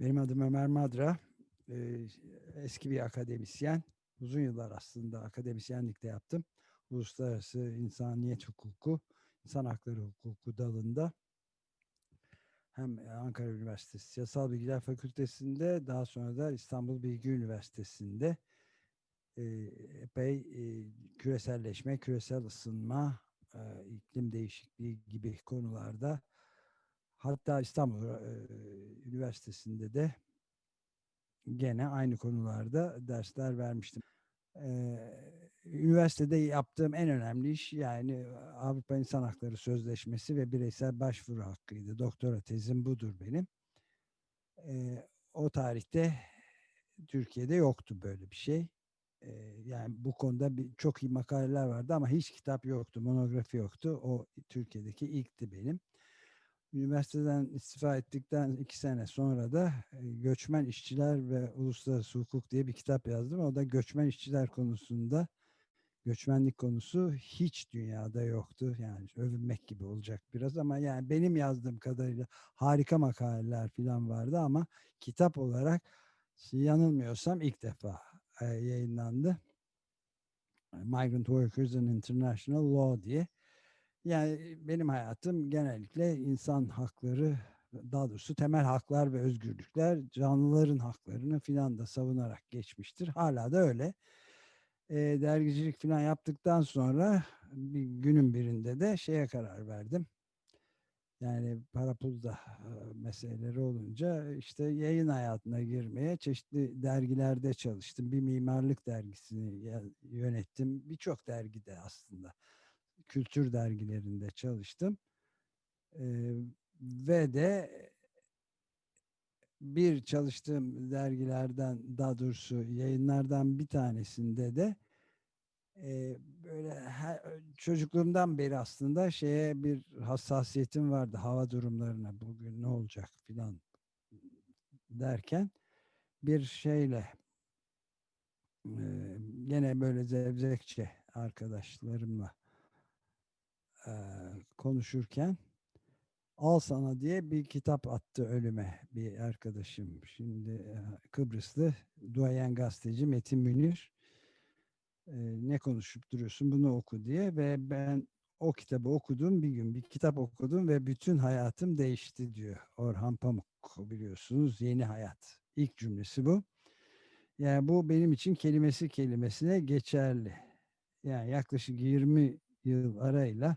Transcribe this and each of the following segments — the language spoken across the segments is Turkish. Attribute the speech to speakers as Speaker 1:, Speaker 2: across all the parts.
Speaker 1: Benim adım Ömer Madra. Ee, eski bir akademisyen. Uzun yıllar aslında akademisyenlikte yaptım. Uluslararası insaniyet hukuku, insan hakları hukuku dalında hem Ankara Üniversitesi Siyasal Bilgiler Fakültesi'nde daha sonra da İstanbul Bilgi Üniversitesi'nde e, epey e, küreselleşme, küresel ısınma, e, iklim değişikliği gibi konularda hatta İstanbul e, Üniversitesi'nde de gene aynı konularda dersler vermiştim. Ee, üniversitede yaptığım en önemli iş yani Avrupa İnsan Hakları Sözleşmesi ve bireysel başvuru hakkıydı. Doktora tezim budur benim. Ee, o tarihte Türkiye'de yoktu böyle bir şey. Yani bu konuda bir, çok iyi makaleler vardı ama hiç kitap yoktu, monografi yoktu. O Türkiye'deki ilkti benim. Üniversiteden istifa ettikten iki sene sonra da Göçmen İşçiler ve Uluslararası Hukuk diye bir kitap yazdım. O da göçmen işçiler konusunda göçmenlik konusu hiç dünyada yoktu. Yani övünmek gibi olacak biraz ama yani benim yazdığım kadarıyla harika makaleler falan vardı ama kitap olarak yanılmıyorsam ilk defa yayınlandı. Migrant Workers in International Law diye. Yani benim hayatım genellikle insan hakları, daha doğrusu temel haklar ve özgürlükler, canlıların haklarını filan da savunarak geçmiştir. Hala da öyle. E, dergicilik filan yaptıktan sonra bir günün birinde de şeye karar verdim. Yani para pul da meseleleri olunca işte yayın hayatına girmeye çeşitli dergilerde çalıştım. Bir mimarlık dergisini yönettim. Birçok dergide aslında kültür dergilerinde çalıştım. Ee, ve de bir çalıştığım dergilerden daha doğrusu yayınlardan bir tanesinde de e, böyle her, çocukluğumdan beri aslında şeye bir hassasiyetim vardı hava durumlarına bugün ne olacak filan derken bir şeyle e, yine böyle zevzekçe arkadaşlarımla e, konuşurken Al sana diye bir kitap attı ölüme bir arkadaşım. Şimdi Kıbrıslı duayen gazeteci Metin Münir e, ne konuşup duruyorsun bunu oku diye ve ben o kitabı okudum bir gün bir kitap okudum ve bütün hayatım değişti diyor Orhan Pamuk biliyorsunuz yeni hayat ilk cümlesi bu. Yani bu benim için kelimesi kelimesine geçerli. Yani yaklaşık 20 yıl arayla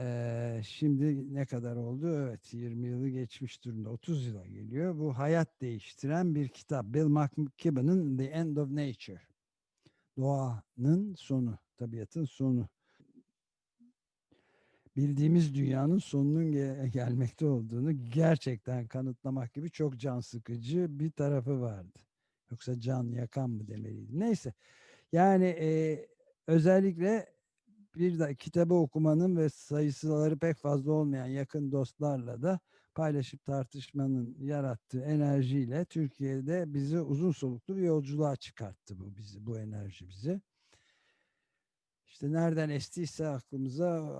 Speaker 1: ee, şimdi ne kadar oldu? Evet 20 yılı geçmiş durumda. 30 yıla geliyor. Bu hayat değiştiren bir kitap. Bill McKibben'ın The End of Nature. Doğanın sonu, tabiatın sonu. Bildiğimiz dünyanın sonunun gel gelmekte olduğunu gerçekten kanıtlamak gibi çok can sıkıcı bir tarafı vardı. Yoksa can yakan mı demeliydi. Neyse. Yani e, özellikle bir de kitabı okumanın ve sayısıları pek fazla olmayan yakın dostlarla da paylaşıp tartışmanın yarattığı enerjiyle Türkiye'de bizi uzun soluklu bir yolculuğa çıkarttı bu bizi bu enerji bizi. İşte nereden estiyse aklımıza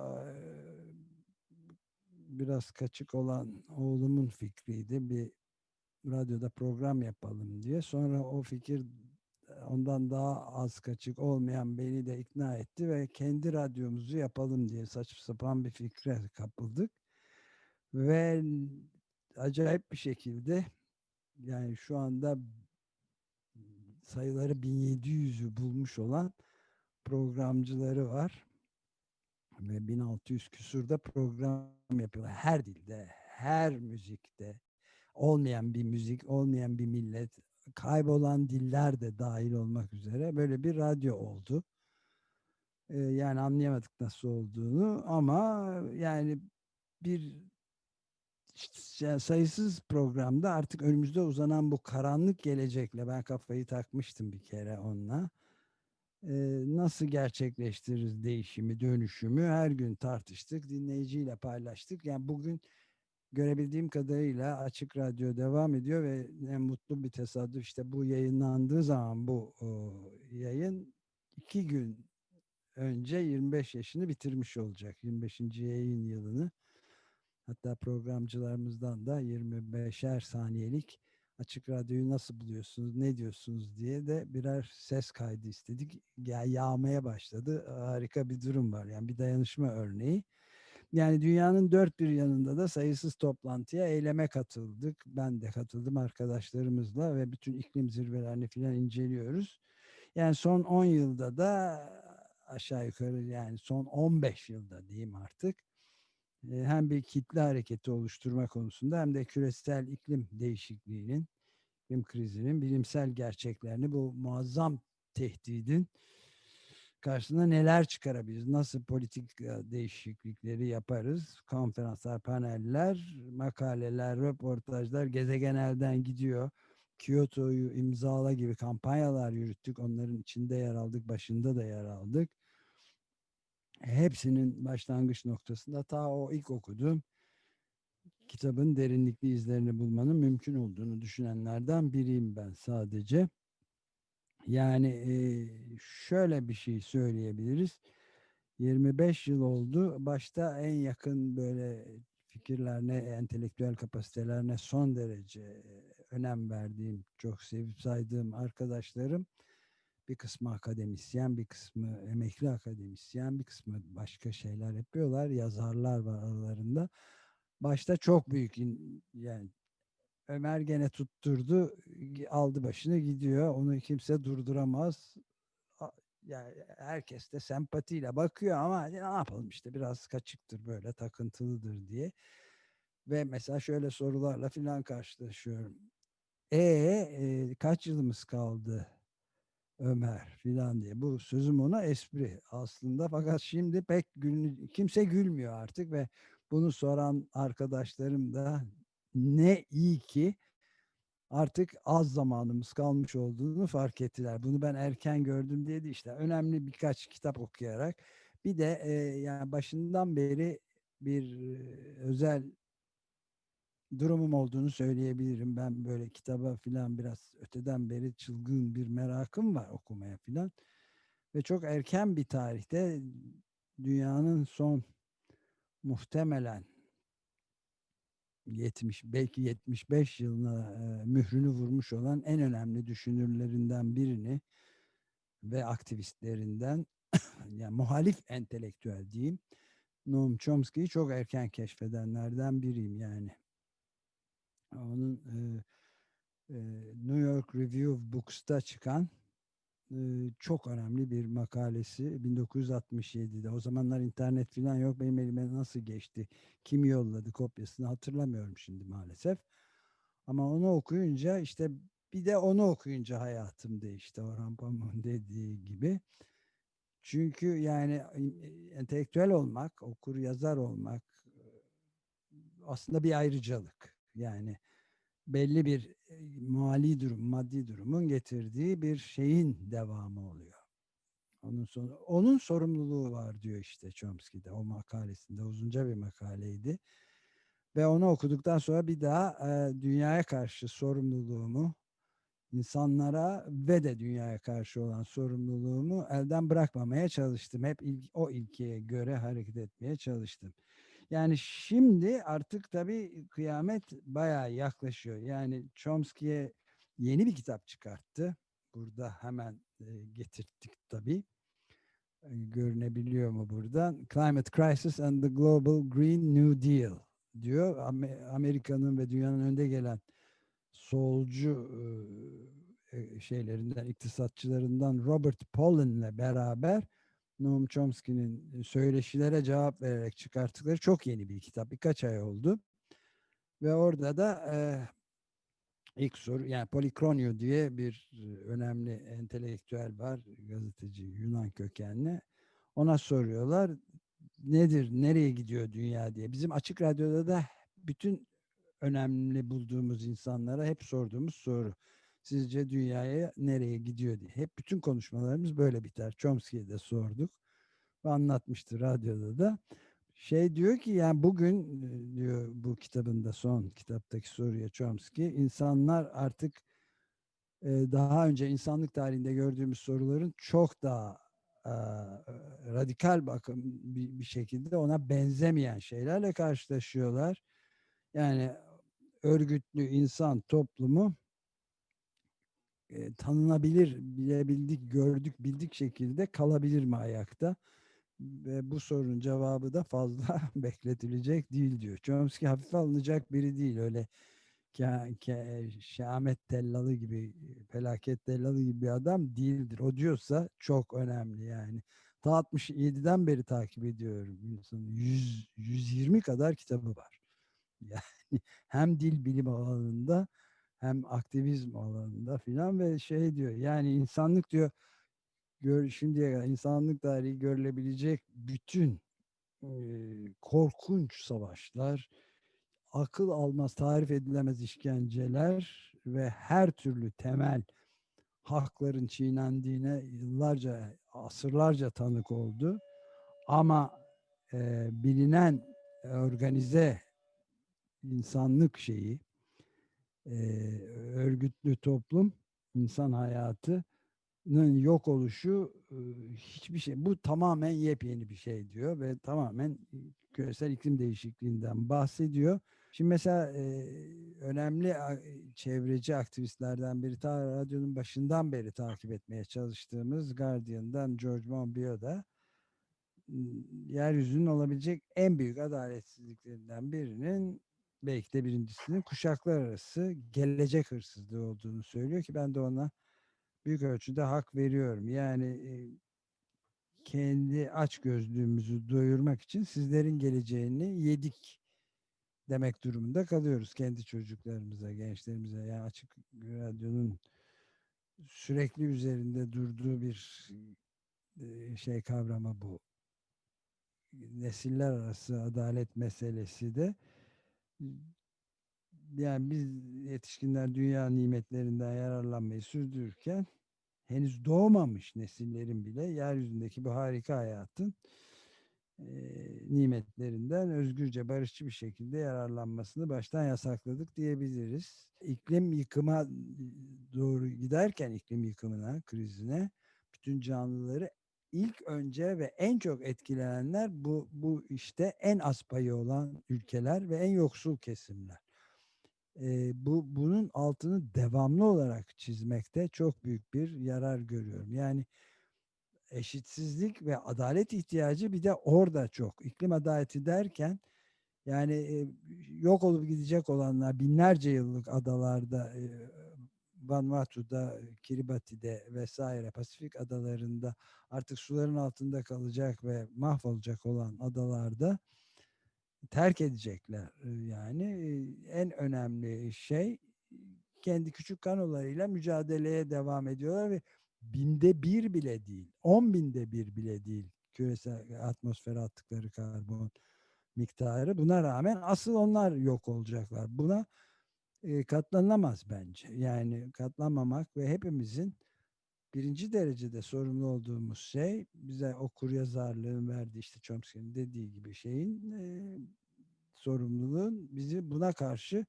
Speaker 1: biraz kaçık olan oğlumun fikriydi. Bir radyoda program yapalım diye. Sonra o fikir ondan daha az kaçık olmayan beni de ikna etti ve kendi radyomuzu yapalım diye saçma sapan bir fikre kapıldık. Ve acayip bir şekilde yani şu anda sayıları 1700'ü bulmuş olan programcıları var. Ve 1600 küsurda program yapıyorlar. Her dilde, her müzikte. Olmayan bir müzik, olmayan bir millet, kaybolan diller de dahil olmak üzere böyle bir radyo oldu. Ee, yani anlayamadık nasıl olduğunu ama yani bir işte sayısız programda artık önümüzde uzanan bu karanlık gelecekle ben kafayı takmıştım bir kere onunla. Ee, nasıl gerçekleştiririz değişimi, dönüşümü her gün tartıştık, dinleyiciyle paylaştık. Yani bugün görebildiğim kadarıyla Açık Radyo devam ediyor ve en mutlu bir tesadüf işte bu yayınlandığı zaman bu o, yayın iki gün önce 25 yaşını bitirmiş olacak. 25. yayın yılını. Hatta programcılarımızdan da 25'er saniyelik açık radyoyu nasıl buluyorsunuz, ne diyorsunuz diye de birer ses kaydı istedik. Ya yağmaya başladı. Harika bir durum var. Yani bir dayanışma örneği. Yani dünyanın dört bir yanında da sayısız toplantıya, eyleme katıldık. Ben de katıldım arkadaşlarımızla ve bütün iklim zirvelerini filan inceliyoruz. Yani son 10 yılda da aşağı yukarı yani son 15 yılda diyeyim artık hem bir kitle hareketi oluşturma konusunda hem de küresel iklim değişikliğinin, iklim krizinin bilimsel gerçeklerini bu muazzam tehdidin karşısında neler çıkarabiliriz? Nasıl politik değişiklikleri yaparız? Konferanslar, paneller, makaleler, röportajlar gezegen elden gidiyor. Kyoto'yu imzala gibi kampanyalar yürüttük. Onların içinde yer aldık, başında da yer aldık hepsinin başlangıç noktasında ta o ilk okuduğum kitabın derinlikli izlerini bulmanın mümkün olduğunu düşünenlerden biriyim ben sadece. Yani şöyle bir şey söyleyebiliriz. 25 yıl oldu. Başta en yakın böyle fikirlerine, entelektüel kapasitelerine son derece önem verdiğim, çok sevip saydığım arkadaşlarım bir kısmı akademisyen, bir kısmı emekli akademisyen, bir kısmı başka şeyler yapıyorlar. Yazarlar var aralarında. Başta çok büyük yani Ömer gene tutturdu, aldı başını gidiyor. Onu kimse durduramaz. Yani herkes de sempatiyle bakıyor ama ne yapalım işte biraz kaçıktır böyle takıntılıdır diye. Ve mesela şöyle sorularla filan karşılaşıyorum. E, e kaç yılımız kaldı? Ömer filan diye. Bu sözüm ona espri aslında fakat şimdi pek gül, kimse gülmüyor artık ve bunu soran arkadaşlarım da ne iyi ki artık az zamanımız kalmış olduğunu fark ettiler. Bunu ben erken gördüm diye de işte önemli birkaç kitap okuyarak bir de e, yani başından beri bir e, özel durumum olduğunu söyleyebilirim. Ben böyle kitaba filan biraz öteden beri çılgın bir merakım var okumaya filan. Ve çok erken bir tarihte dünyanın son muhtemelen 70 belki 75 yılına e, mührünü vurmuş olan en önemli düşünürlerinden birini ve aktivistlerinden yani muhalif entelektüel diyeyim Noam Chomsky'yi çok erken keşfedenlerden biriyim yani. Onun e, e, New York Review of Books'ta çıkan çok önemli bir makalesi 1967'de. O zamanlar internet falan yok. Benim elime nasıl geçti? Kim yolladı kopyasını hatırlamıyorum şimdi maalesef. Ama onu okuyunca işte bir de onu okuyunca hayatım değişti. Orhan Pamuk'un dediği gibi. Çünkü yani entelektüel olmak, okur yazar olmak aslında bir ayrıcalık. Yani belli bir mali durum, maddi durumun getirdiği bir şeyin devamı oluyor. Onun sonra onun sorumluluğu var diyor işte Chomsky'de o makalesinde uzunca bir makaleydi. Ve onu okuduktan sonra bir daha e, dünyaya karşı sorumluluğumu insanlara ve de dünyaya karşı olan sorumluluğumu elden bırakmamaya çalıştım. Hep il, o ilkeye göre hareket etmeye çalıştım. Yani şimdi artık tabii kıyamet bayağı yaklaşıyor. Yani Chomsky'ye yeni bir kitap çıkarttı. Burada hemen getirttik tabii. Görünebiliyor mu buradan? Climate Crisis and the Global Green New Deal diyor. Amerika'nın ve dünyanın önde gelen solcu e, şeylerinden, iktisatçılarından Robert Pollan'le beraber Noam Chomsky'nin söyleşilere cevap vererek çıkarttıkları çok yeni bir kitap. Birkaç ay oldu. Ve orada da e, ilk soru yani Polikronio diye bir önemli entelektüel var. Gazeteci Yunan kökenli. Ona soruyorlar nedir, nereye gidiyor dünya diye. Bizim Açık Radyo'da da bütün önemli bulduğumuz insanlara hep sorduğumuz soru. Sizce dünyaya nereye gidiyor diye. Hep bütün konuşmalarımız böyle biter. Chomsky'ye de sorduk. Ve anlatmıştı radyoda da. Şey diyor ki yani bugün diyor bu kitabında son kitaptaki soruya Chomsky insanlar artık daha önce insanlık tarihinde gördüğümüz soruların çok daha e, radikal bakım bir şekilde ona benzemeyen şeylerle karşılaşıyorlar. Yani örgütlü insan toplumu e, tanınabilir, bilebildik, gördük, bildik şekilde kalabilir mi ayakta? Ve bu sorunun cevabı da fazla bekletilecek değil diyor. Chomsky hafife alınacak biri değil. Öyle ke, ke, Şamet Tellalı gibi, felaket Tellalı gibi bir adam değildir. O diyorsa çok önemli yani. Ta 67'den beri takip ediyorum. 100, 120 kadar kitabı var. Yani hem dil bilim alanında hem aktivizm alanında filan ve şey diyor yani insanlık diyor gör, şimdiye kadar insanlık tarihi görülebilecek bütün e, korkunç savaşlar, akıl almaz, tarif edilemez işkenceler ve her türlü temel hakların çiğnendiğine yıllarca, asırlarca tanık oldu. Ama e, bilinen organize insanlık şeyi, e, örgütlü toplum, insan hayatının yok oluşu hiçbir şey. Bu tamamen yepyeni bir şey diyor ve tamamen küresel iklim değişikliğinden bahsediyor. Şimdi mesela önemli çevreci aktivistlerden biri ta radyonun başından beri takip etmeye çalıştığımız Guardian'dan George Monbiot da yeryüzünün olabilecek en büyük adaletsizliklerinden birinin belki de birincisinin kuşaklar arası gelecek hırsızlığı olduğunu söylüyor ki ben de ona büyük ölçüde hak veriyorum. Yani kendi aç gözlüğümüzü doyurmak için sizlerin geleceğini yedik demek durumunda kalıyoruz kendi çocuklarımıza, gençlerimize. Yani açık radyonun sürekli üzerinde durduğu bir şey kavramı bu. Nesiller arası adalet meselesi de yani biz yetişkinler dünya nimetlerinden yararlanmayı sürdürürken henüz doğmamış nesillerin bile yeryüzündeki bu harika hayatın e, nimetlerinden özgürce barışçı bir şekilde yararlanmasını baştan yasakladık diyebiliriz. İklim yıkıma doğru giderken iklim yıkımına, krizine bütün canlıları ilk önce ve en çok etkilenenler bu, bu işte en az payı olan ülkeler ve en yoksul kesimler. E, bu bunun altını devamlı olarak çizmekte çok büyük bir yarar görüyorum. Yani eşitsizlik ve adalet ihtiyacı bir de orada çok. İklim adaleti derken yani e, yok olup gidecek olanlar binlerce yıllık adalarda e, Vanuatu'da, Kiribati'de vesaire Pasifik adalarında artık suların altında kalacak ve mahvolacak olan adalarda terk edecekler. Yani en önemli şey kendi küçük kanolarıyla mücadeleye devam ediyorlar ve binde bir bile değil, on binde bir bile değil küresel atmosfere attıkları karbon miktarı. Buna rağmen asıl onlar yok olacaklar. Buna katlanamaz bence. Yani katlanmamak ve hepimizin birinci derecede sorumlu olduğumuz şey bize okur yazarlığın verdiği işte Chomsky'nin dediği gibi şeyin e, sorumluluğun bizi buna karşı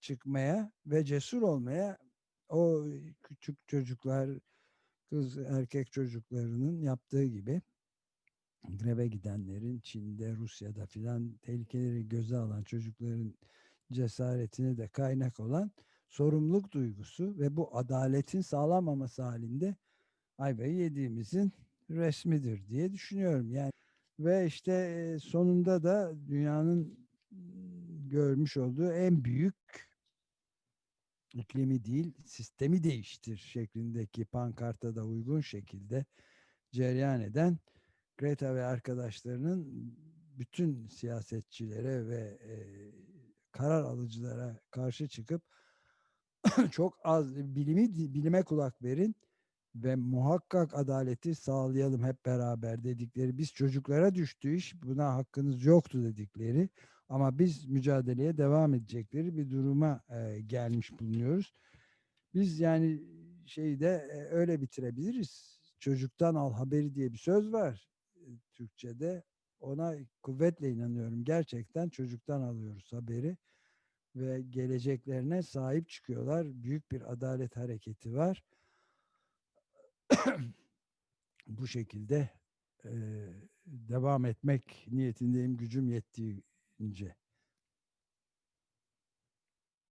Speaker 1: çıkmaya ve cesur olmaya o küçük çocuklar kız erkek çocuklarının yaptığı gibi greve gidenlerin Çin'de, Rusya'da filan tehlikeleri göze alan çocukların cesaretine de kaynak olan sorumluluk duygusu ve bu adaletin sağlanmaması halinde ayvayı yediğimizin resmidir diye düşünüyorum. Yani ve işte sonunda da dünyanın görmüş olduğu en büyük iklimi değil sistemi değiştir şeklindeki pankarta da uygun şekilde cereyan eden Greta ve arkadaşlarının bütün siyasetçilere ve e, karar alıcılara karşı çıkıp çok az bilimi bilime kulak verin ve muhakkak adaleti sağlayalım hep beraber dedikleri biz çocuklara düştü iş buna hakkınız yoktu dedikleri ama biz mücadeleye devam edecekleri bir duruma e, gelmiş bulunuyoruz. Biz yani şeyde e, öyle bitirebiliriz. Çocuktan al haberi diye bir söz var e, Türkçe'de. Ona kuvvetle inanıyorum. Gerçekten çocuktan alıyoruz haberi ve geleceklerine sahip çıkıyorlar. Büyük bir adalet hareketi var. Bu şekilde e, devam etmek niyetindeyim gücüm yettiğince